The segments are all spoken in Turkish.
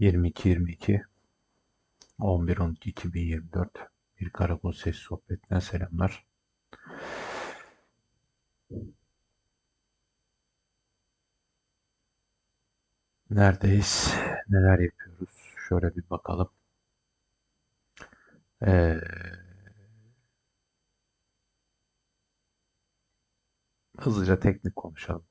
22-22 11-12-2024 bir karakol ses sohbetinden selamlar. Neredeyiz? Neler yapıyoruz? Şöyle bir bakalım. Ee, hızlıca teknik konuşalım.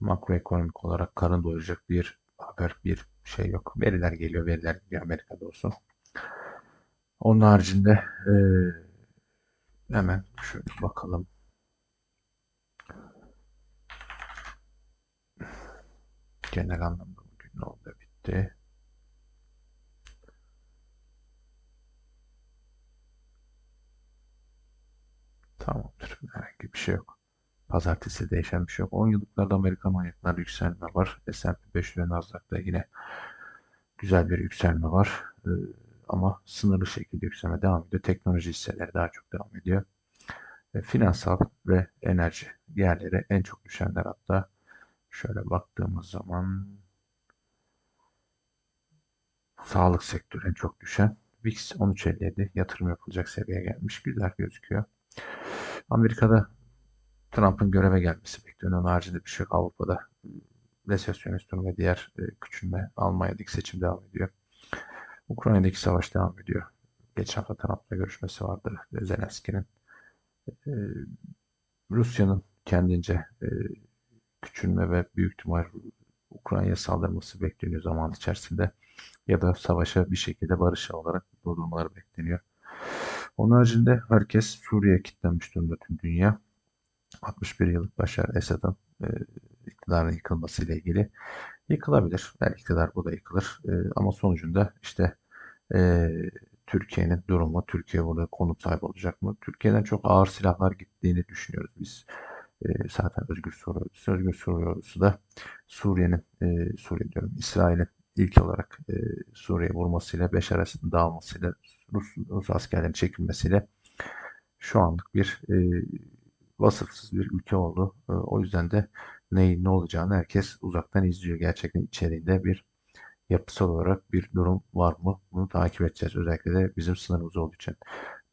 Makroekonomik olarak karın doyuracak bir haber, bir şey yok. Veriler geliyor, veriler gidiyor Amerika'da olsun. Onun haricinde e, hemen şöyle bakalım. Genel anlamda bugün ne oldu bitti. Tamamdır. Herhangi bir şey yok. Pazartesi değişen bir şey yok. 10 yıllıklarda Amerikan manyaklarda yükselme var. S&P 500 ve Nasdaq'ta yine güzel bir yükselme var. Ee, ama sınırlı şekilde yükselme devam ediyor. Teknoloji hisseleri daha çok devam ediyor. E, finansal ve enerji diğerleri en çok düşenler hatta şöyle baktığımız zaman sağlık sektörü en çok düşen. VIX 13.57 yatırım yapılacak seviyeye gelmiş. Güzel gözüküyor. Amerika'da Trump'ın göreve gelmesi bekleniyor. Onun haricinde bir şey yok. Avrupa'da resesyonist durum ve diğer e, küçülme Almanya'daki seçim devam ediyor. Ukrayna'daki savaş devam ediyor. Geçen hafta Trump'la görüşmesi vardı Zelenski'nin. E, Rusya'nın kendince e, küçülme ve büyük ihtimal Ukrayna'ya saldırması bekleniyor zaman içerisinde. Ya da savaşa bir şekilde barışçıl olarak durdurmaları bekleniyor. Onun haricinde herkes Suriye'ye kilitlenmiş durumda tüm dünya. 61 yıllık Başar Esad'ın e, iktidarın yıkılması ile ilgili yıkılabilir. Belki iktidar bu da yıkılır. E, ama sonucunda işte e, Türkiye'nin durumu, Türkiye burada konut sahibi olacak mı? Türkiye'den çok ağır silahlar gittiğini düşünüyoruz biz. E, zaten Özgür Soru Özgür Soru da Suriye'nin, e, Suriye diyorum, İsrail'in ilk olarak e, Suriye vurmasıyla, Beşar Esad'ın dağılmasıyla, Rus, Rus askerlerin çekilmesiyle şu anlık bir e, vasıfsız bir ülke oldu. E, o yüzden de neyin ne olacağını herkes uzaktan izliyor. Gerçekten içeriğinde bir yapısal olarak bir durum var mı? Bunu takip edeceğiz. Özellikle de bizim sınırımız olduğu için.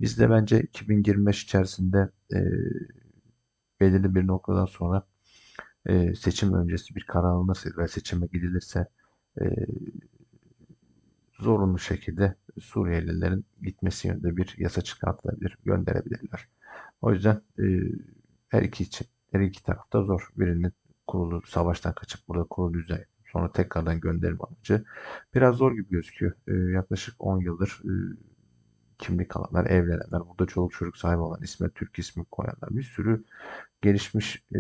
Biz de bence 2025 içerisinde e, belirli bir noktadan sonra e, seçim öncesi bir karar alınırsa ve seçime gidilirse e, zorunlu şekilde Suriyelilerin gitmesi yönünde bir yasa çıkartılabilir, gönderebilirler. O yüzden e, her iki için, her iki tarafta zor. Birinin kurulu savaştan kaçıp burada kurulu düzen sonra tekrardan gönderim amacı biraz zor gibi gözüküyor. E, yaklaşık 10 yıldır e, kimlik alanlar, evlenenler, burada çoluk çocuk sahibi olan isme Türk ismi koyanlar bir sürü gelişmiş e,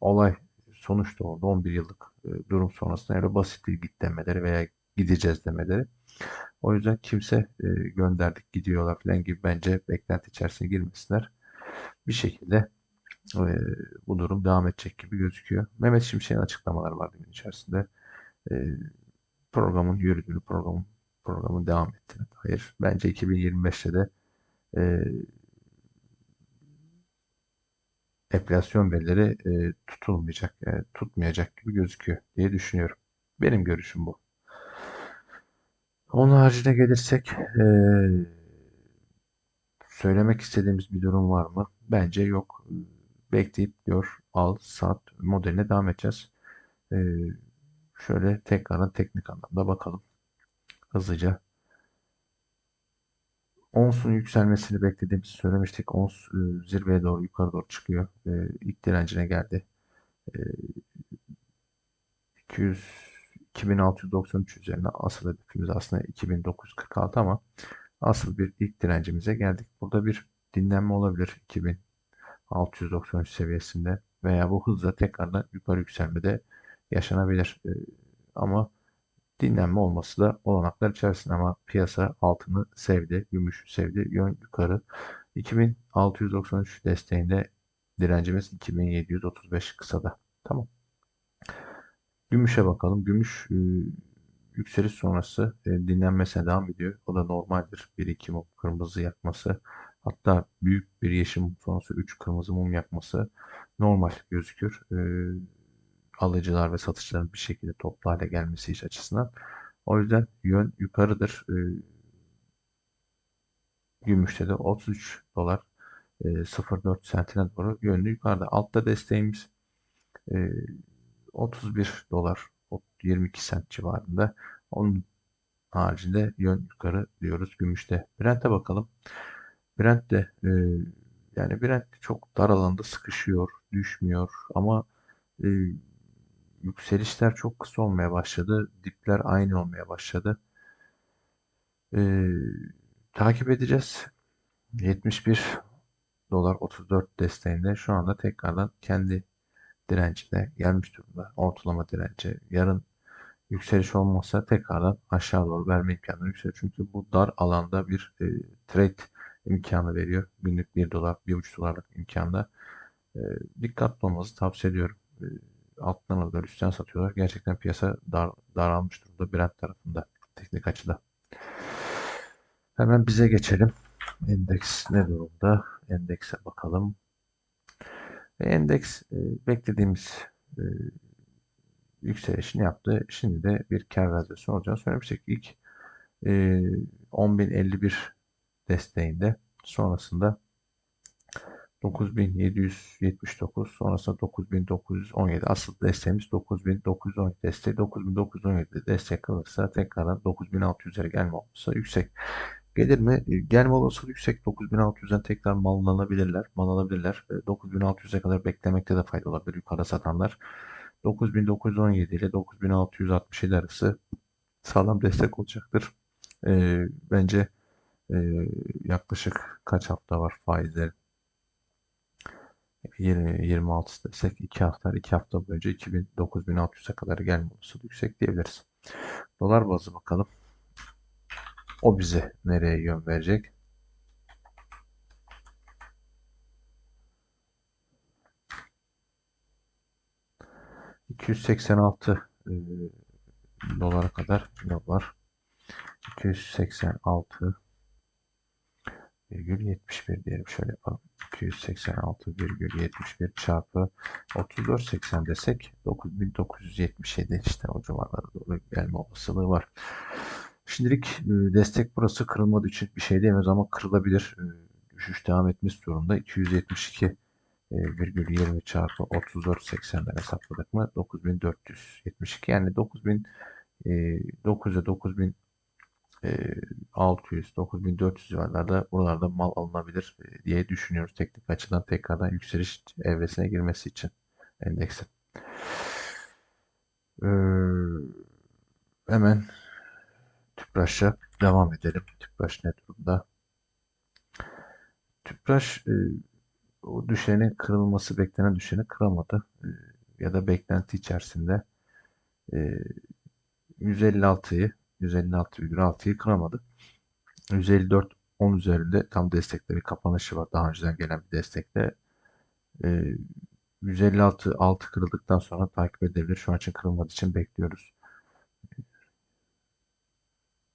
olay sonuçta orada 11 yıllık e, durum sonrasında öyle basit bir git demeleri veya gideceğiz demeleri. O yüzden kimse e, gönderdik gidiyorlar falan gibi bence beklenti içerisine girmesinler. Bir şekilde bu durum devam edecek gibi gözüküyor. Mehmet Şimşek'in açıklamaları var gün içerisinde. Programın yürüdüğünü, programın programın devam ettiğine dair. Bence 2025'te de e, enflasyon verileri e, tutulmayacak, e, tutmayacak gibi gözüküyor diye düşünüyorum. Benim görüşüm bu. Onun haricine gelirsek e, söylemek istediğimiz bir durum var mı? Bence yok. Bekleyip gör, al, sat modeline devam edeceğiz. E, şöyle tekrardan teknik anlamda bakalım. Hızlıca. Ons'un yükselmesini beklediğimizi söylemiştik. Ons e, zirveye doğru yukarı doğru çıkıyor. E, ilk direncine geldi. E, 200 2693 üzerine asıl hedefimiz aslında 2946 ama asıl bir ilk direncimize geldik. Burada bir dinlenme olabilir 2693 seviyesinde veya bu hızla tekrardan yukarı yükselmede yaşanabilir. Ee, ama dinlenme olması da olanaklar içerisinde ama piyasa altını sevdi, gümüş sevdi, yön yukarı. 2693 desteğinde direncimiz 2735 kısada. Tamam. Gümüşe bakalım. Gümüş e, yükseliş sonrası e, dinlenmesine devam ediyor. O da normaldir. 1-2 mum kırmızı yakması. Hatta büyük bir yeşil sonrası 3 kırmızı mum yakması normal gözükür. E, alıcılar ve satışların bir şekilde toplu hale gelmesi iş açısından. O yüzden yön yukarıdır. E, gümüşte de 33 dolar e, 0.4 sentine doğru yönlü yukarıda. Altta desteğimiz e, 31 dolar 22 sent civarında. Onun haricinde yön yukarı diyoruz gümüşte. Brent'e bakalım. Brent de e, yani Brent çok dar alanda sıkışıyor, düşmüyor ama e, yükselişler çok kısa olmaya başladı. Dipler aynı olmaya başladı. E, takip edeceğiz. 71 dolar 34 desteğinde şu anda tekrardan kendi direncine gelmiş durumda. Ortalama direnci. Yarın yükseliş olmazsa tekrardan aşağı doğru verme imkanı yükseliyor. Çünkü bu dar alanda bir e, trade imkanı veriyor. Günlük 1 dolar, 1,5 dolarlık imkanda. E, dikkatli olmanızı tavsiye ediyorum. E, alttan alıyorlar, üstten satıyorlar. Gerçekten piyasa dar, daralmış durumda Brent tarafında teknik açıda. Hemen bize geçelim. Endeks ne durumda? Endekse bakalım. Endeks e, beklediğimiz e, yükselişini yaptı. Şimdi de bir kar radyasyon olacağını söylemiştik. İlk e, 10.051 desteğinde. Sonrasında 9779 sonrasında 9917 asıl desteğimiz 9917 desteği. 9917 destek kalırsa tekrardan 9600'lere gelme olursa yüksek. Gelir mi? Gelme olasılığı yüksek. 9600'den tekrar mallanabilirler mal alabilirler. 9600'e kadar beklemekte de fayda olabilir yukarı satanlar. 9917 ile 9667 arası sağlam destek olacaktır. E, bence e, yaklaşık kaç hafta var faizler 20, 26 desek 2 hafta 2 hafta boyunca 2000 9600'e kadar gelme olasılığı yüksek diyebiliriz. Dolar bazı bakalım. O bize nereye yön verecek? ...286 e, dolara kadar yol var. 286 virgül 71 diyelim şöyle yapalım. 286,71 çarpı 34.80 desek 9977 işte o civarlara doğru gelme olasılığı var. Şimdilik e, destek burası kırılmadığı için bir şey diyemez ama kırılabilir. E, düşüş devam etmesi durumda 272 virgül 20 çarpı 34.80'den hesapladık mı 9472 yani 9000 9'a 9000 600 9400 civarlarda buralarda mal alınabilir diye düşünüyoruz teknik açıdan tekrardan yükseliş evresine girmesi için endeksin. Hemen Tüpraş'a devam edelim. Tüpraş ne durumda? Tüpraş e, o düşeni kırılması beklenen düşeni kıramadı. Ya da beklenti içerisinde e, 156'yı 156,6'yı kıramadı. 154 10 üzerinde tam destekte bir kapanışı var. Daha önceden gelen bir destekte. E, 156 6 kırıldıktan sonra takip edebilir. Şu an için kırılmadığı için bekliyoruz.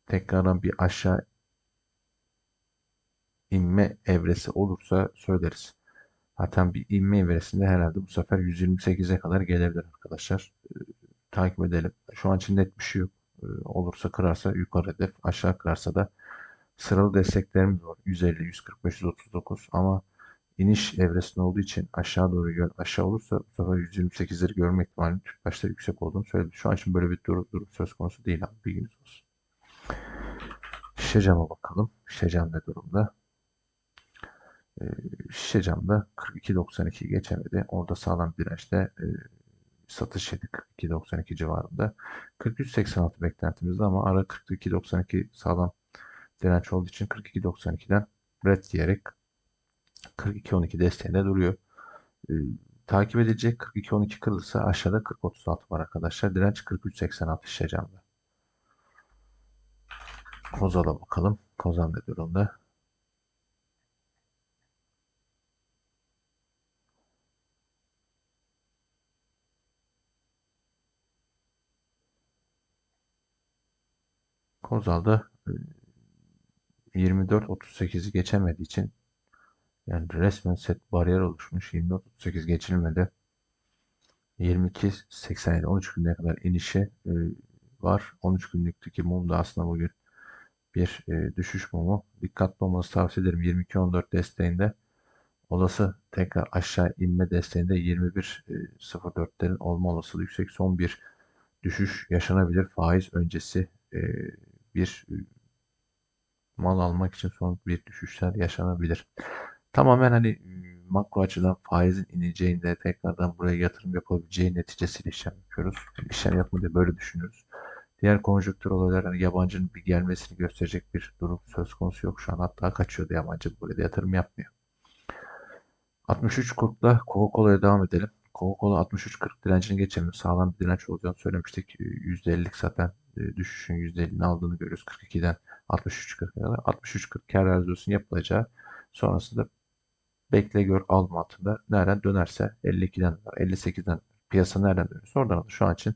Tekrardan bir aşağı inme evresi olursa söyleriz. Zaten bir inme evresinde herhalde bu sefer 128'e kadar gelebilir arkadaşlar. E, takip edelim. Şu an için net bir şey yok. E, olursa kırarsa yukarı hedef, aşağı kırarsa da sıralı desteklerimiz var. 150, 145, 139 ama iniş evresinde olduğu için aşağı doğru yön aşağı olursa bu sefer 128'leri görme ihtimali Türk başta yüksek olduğunu söyledi. Şu an için böyle bir durum, durum söz konusu değil abi bilginiz olsun. Şişe cama bakalım. Şişe cam ne durumda? Ee, şişe camda 42.92 geçemedi. Orada sağlam dirençte e, satış yedik 42.92 civarında. 43.86 beklentimizde ama ara 42.92 sağlam direnç olduğu için 42.92'den red diyerek 42.12 desteğinde duruyor. Ee, takip edilecek 42.12 kırılırsa aşağıda 40.36 var arkadaşlar. Direnç 43.86 şişecamda. Kozal'a bakalım. Kozal ne durumda? Kozal'da 24-38'i geçemediği için yani resmen set bariyer oluşmuş. 24-38 geçilmedi. 22-87 13 günlere kadar inişi e, var. 13 günlükteki mum da aslında bugün bir e, düşüş mumu. Dikkatli olmanızı tavsiye ederim. 22.14 desteğinde olası tekrar aşağı inme desteğinde 21.04'lerin olma olasılığı yüksek. Son bir düşüş yaşanabilir. Faiz öncesi e, bir e, mal almak için son bir düşüşler yaşanabilir. Tamamen hani e, makro açıdan faizin ineceğinde tekrardan buraya yatırım yapabileceği neticesiyle işlem yapıyoruz. Yani işlem yapma diye böyle düşünüyoruz. Diğer konjonktür olaylar hani yabancının bir gelmesini gösterecek bir durum söz konusu yok şu an. Hatta kaçıyordu yabancı buraya yatırım yapmıyor. 63 kurtla Coca-Cola'ya devam edelim. Coca-Cola 63.40 direncini geçelim. Sağlam bir direnç olacağını söylemiştik. %50'lik zaten e, düşüşün %50'ni aldığını görüyoruz. 42'den 63.40'a kadar. 63.40 kar realizasyonu yapılacağı sonrasında bekle gör al mantığında nereden dönerse 52'den 58'den piyasa nereden dönüyorsa oradan alır. Şu an için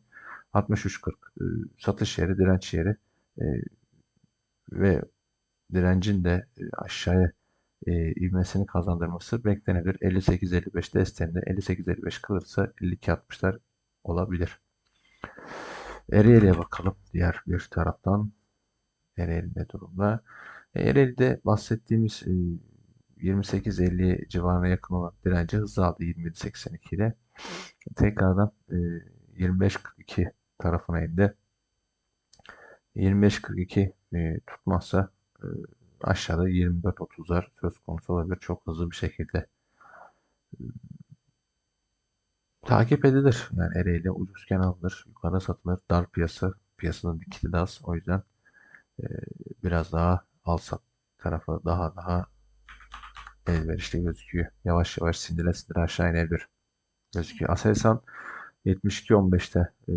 63.40 e, satış yeri, direnç yeri e, ve direncin de aşağıya e, ivmesini kazandırması beklenebilir. 58-55 desteğinde 58-55 kalırsa 52-60'lar olabilir. Ereğli'ye bakalım. Diğer bir taraftan Ereğli ne durumda? Ereğli'de bahsettiğimiz e, 28-50 civarına yakın olan direnci hızlı aldı 27-82 ile. Tekrardan e, 25-42 tarafına indi. 25-42 e, tutmazsa e, aşağıda 24-30'lar söz konusu olabilir çok hızlı bir şekilde. Takip edilir. Yani Ereğli ucuzken alınır, yukarıda satılır. Dar piyasa, piyasanın dikili de az. O yüzden e, biraz daha al sat tarafı daha daha elverişli gözüküyor. Yavaş yavaş sindire sindire aşağı inebilir gözüküyor. Aselsan 72-15'te e,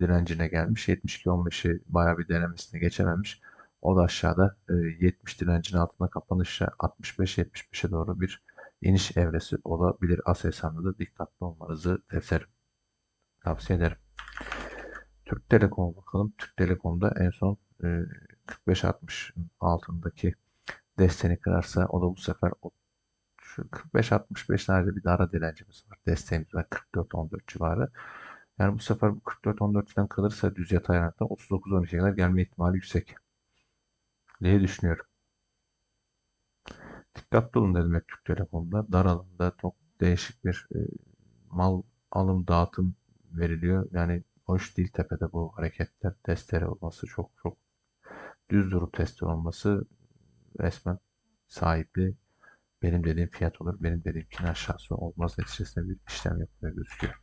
direncine gelmiş. 72-15'i bayağı bir denemesini geçememiş. O da aşağıda 70 e, direncin altında kapanışa 65-75'e doğru bir iniş evresi olabilir. Aselsan'da da dikkatli olmanızı tavsiye tavsiye ederim. Türk Telekom'a bakalım. Türk Telekom'da en son 45-60 e, altındaki desteğini kırarsa o da bu sefer şu 45-65'lerde bir ara direncimiz var. Desteğimiz var 44-14 civarı. Yani bu sefer bu 44-14'den kalırsa düz yatay ayakta 39-12'ye kadar gelme ihtimali yüksek diye düşünüyorum. Dikkatli olun dedim Türk Telekom'da. Dar alanda çok değişik bir e, mal alım dağıtım veriliyor. Yani hoş değil tepede bu hareketler. Testere olması çok çok düz durup testere olması resmen sahipli benim dediğim fiyat olur. Benim dediğimkinin aşağısı olmaz neticesinde bir işlem yapmaya gözüküyor.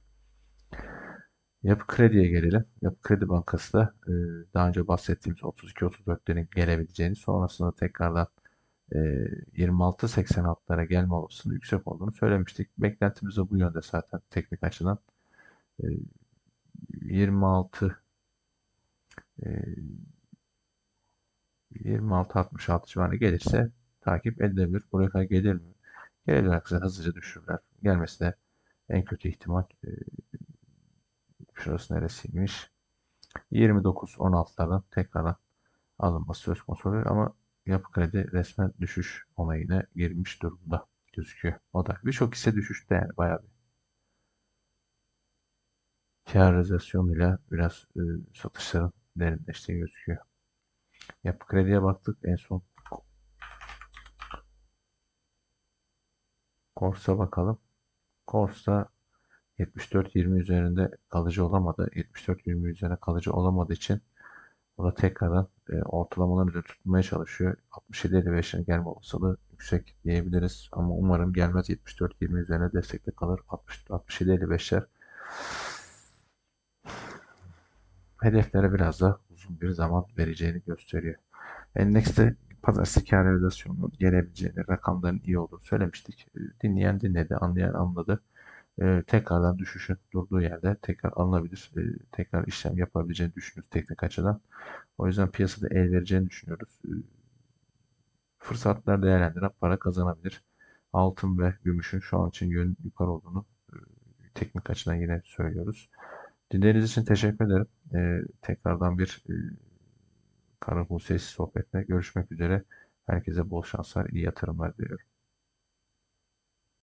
Yapı Kredi'ye gelelim. Yapı Kredi Bankası da e, daha önce bahsettiğimiz 32-34'lerin gelebileceğini sonrasında tekrardan e, 26-86'lara gelme olasılığı yüksek olduğunu söylemiştik. Beklentimiz de bu yönde zaten teknik açıdan. E, 26 e, 26-66 civarına gelirse takip edilebilir. Buraya kadar gelir mi? Gelir hızlıca düşürürler. Gelmesi de en kötü ihtimal e, Şurası neresiymiş? 29-16'lardan tekrardan alınması söz konusu oluyor ama yapı kredi resmen düşüş onayına girmiş durumda gözüküyor. O da birçok hisse düşüşte yani bayağı bir kar realizasyonuyla biraz e, satışların derinleştiği gözüküyor. Yapı krediye baktık en son Korsa bakalım. Korsa 74-20 üzerinde kalıcı olamadı. 74-20 üzerine kalıcı olamadığı için o da tekrardan e, ortalamaların üzerinde tutmaya çalışıyor. 67-55'in gelme olasılığı yüksek diyebiliriz. Ama umarım gelmez 74-20 üzerine destekte kalır. 67-55'ler hedeflere biraz da uzun bir zaman vereceğini gösteriyor. Endekste pazartesi kar realizasyonunun gelebileceğini, rakamların iyi olduğunu söylemiştik. Dinleyen dinledi, anlayan anladı e, tekrardan düşüşün durduğu yerde tekrar alınabilir. E, tekrar işlem yapabileceğini düşünüyoruz teknik açıdan. O yüzden piyasada el vereceğini düşünüyoruz. E, fırsatlar değerlendiren para kazanabilir. Altın ve gümüşün şu an için yön yukarı olduğunu e, teknik açıdan yine söylüyoruz. Dinlediğiniz için teşekkür ederim. E, tekrardan bir e, Kara Sesi sohbetine görüşmek üzere. Herkese bol şanslar, iyi yatırımlar diliyorum.